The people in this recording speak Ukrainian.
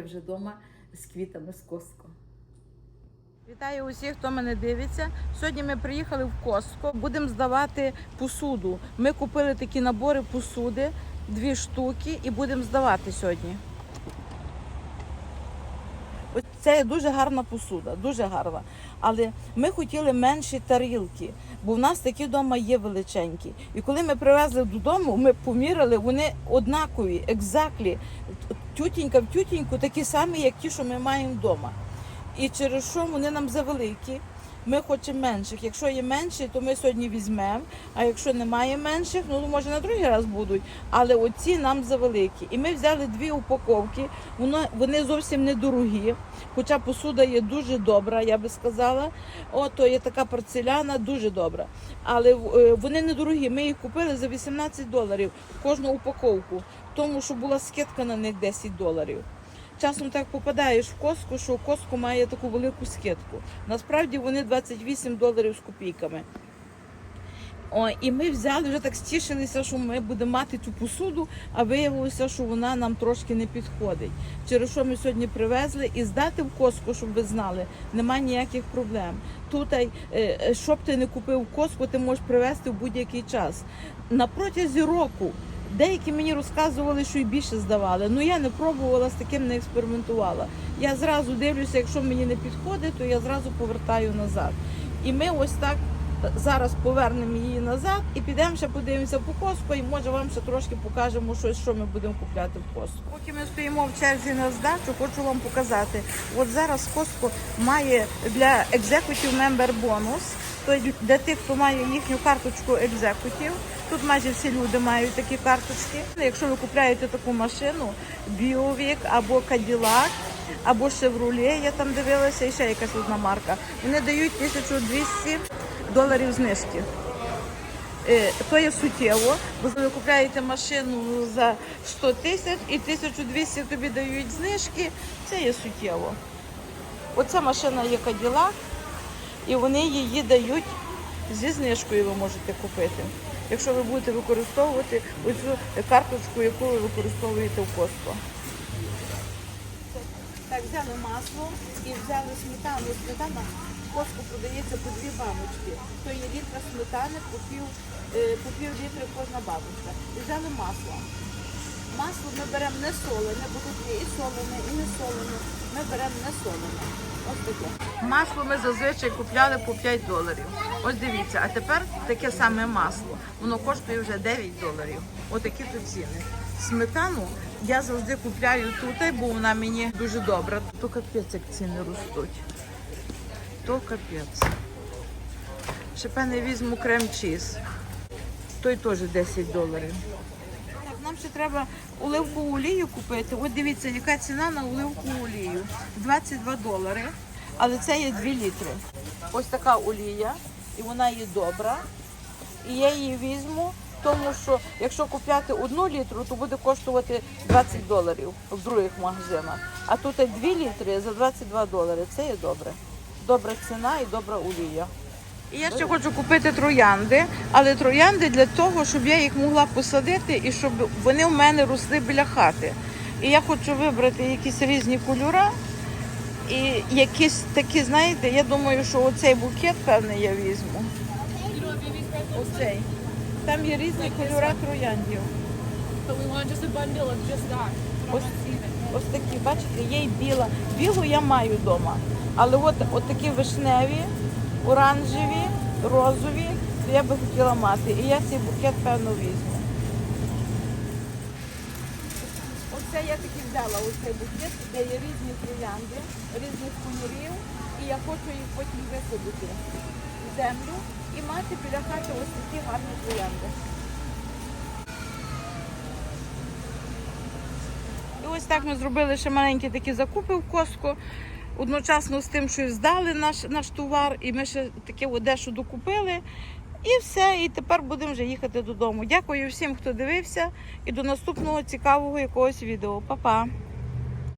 я вже вдома з квітами з Коско. Вітаю усіх, хто мене дивиться. Сьогодні ми приїхали в Костко. Будемо здавати посуду. Ми купили такі набори посуди, дві штуки, і будемо здавати сьогодні. Це дуже гарна посуда, дуже гарна. Але ми хотіли менші тарілки, бо в нас такі вдома є величенькі. І коли ми привезли додому, ми поміряли, вони однакові, екзаклі, тютінька в тютіньку, такі самі, як ті, що ми маємо вдома. І через що вони нам завеликі. Ми хочемо менших. Якщо є менші, то ми сьогодні візьмемо. А якщо немає менших, ну може на другий раз будуть. Але оці нам завеликі. І ми взяли дві упаковки. Воно вони зовсім недорогі. Хоча посуда є дуже добра, я би сказала. О, то є така порцеляна, дуже добра. Але е, вони недорогі. Ми їх купили за 18 доларів кожну упаковку, тому що була скидка на них 10 доларів. Часом так попадаєш в коску, що коску має таку велику скидку. Насправді вони 28 доларів з копійками. О, і ми взяли, вже так стішилися, що ми будемо мати цю посуду, а виявилося, що вона нам трошки не підходить. Через що ми сьогодні привезли і здати в коску, щоб ви знали, немає ніяких проблем. Тут, е, е, що б ти не купив коску, ти можеш привезти в будь-який час. На протязі року Деякі мені розказували, що і більше здавали. Ну я не пробувала з таким, не експериментувала. Я зразу дивлюся, якщо мені не підходить, то я зразу повертаю назад. І ми ось так зараз повернемо її назад і підемо ще подивимося по коску, і може вам ще трошки покажемо щось, що ми будемо купляти в коску. Поки ми стоїмо в черзі на здачу, хочу вам показати. От зараз Костко має для Executive Member бонус. Для тих, хто має їхню карточку Executive, Тут майже всі люди мають такі карточки. Якщо ви купуєте таку машину, Біовік або Cadillac, або Chevrolet, я там дивилася, і ще якась одна марка. Вони дають 1200 доларів знижки. Е, То є суттєво, бо ви купуєте машину за 100 тисяч і 1200 тобі дають знижки, це є суттєво. Оця машина є Cadillac, і вони її дають зі знижкою ви можете купити якщо ви будете використовувати оцю карточку, яку ви використовуєте в Костко. Так, взяли масло і взяли сметану. Сметана в Костко продається по дві баночки. То є літра сметани, по пів, е, по пів літри кожна баночка. І взяли масло. Масло ми беремо не солене, бо тут і солене, і не солене. Ми беремо не солене. Ось таке. Масло ми зазвичай купляли по 5 доларів. Ось дивіться, а тепер таке саме масло. Воно коштує вже 9 доларів. Отакі тут ціни. Сметану я завжди купляю тут, бо вона мені дуже добра. То капець, як ціни ростуть. То капець. Ще певне візьму крем-чіз. Той теж 10 доларів. Нам ще треба оливкову олію купити. От дивіться, яка ціна на оливкову олію. 22 долари. Але це є 2 літри. Ось така олія, і вона є добра. І я її візьму, тому що якщо купляти одну літру, то буде коштувати 20 доларів в других магазинах. А тут 2 літри за 22 долари. Це є добре. Добра ціна і добра олія. І я ще хочу купити троянди, але троянди для того, щоб я їх могла посадити і щоб вони в мене росли біля хати. І я хочу вибрати якісь різні кольори. І якісь такі, знаєте, я думаю, що оцей букет, певний, я візьму. Оцей. Там є різні кольори трояндів. Ось, ось такі, бачите, є й біла. Білу я маю вдома. Але от, от такі вишневі, оранжеві, розові, то я би хотіла мати. І я цей букет, певно, візьму. Оце я таки взяла оцей букет, де є різні троянди, різних кольорів. І я хочу їх потім висадити в землю і мати біля хати ось такі гарні троянди. І ось так ми зробили ще маленькі такі закупи в Костку. Одночасно з тим, що здали наш наш товар, і ми ще таке одежу докупили. І все, і тепер будемо вже їхати додому. Дякую всім, хто дивився, і до наступного цікавого якогось відео. Па-па!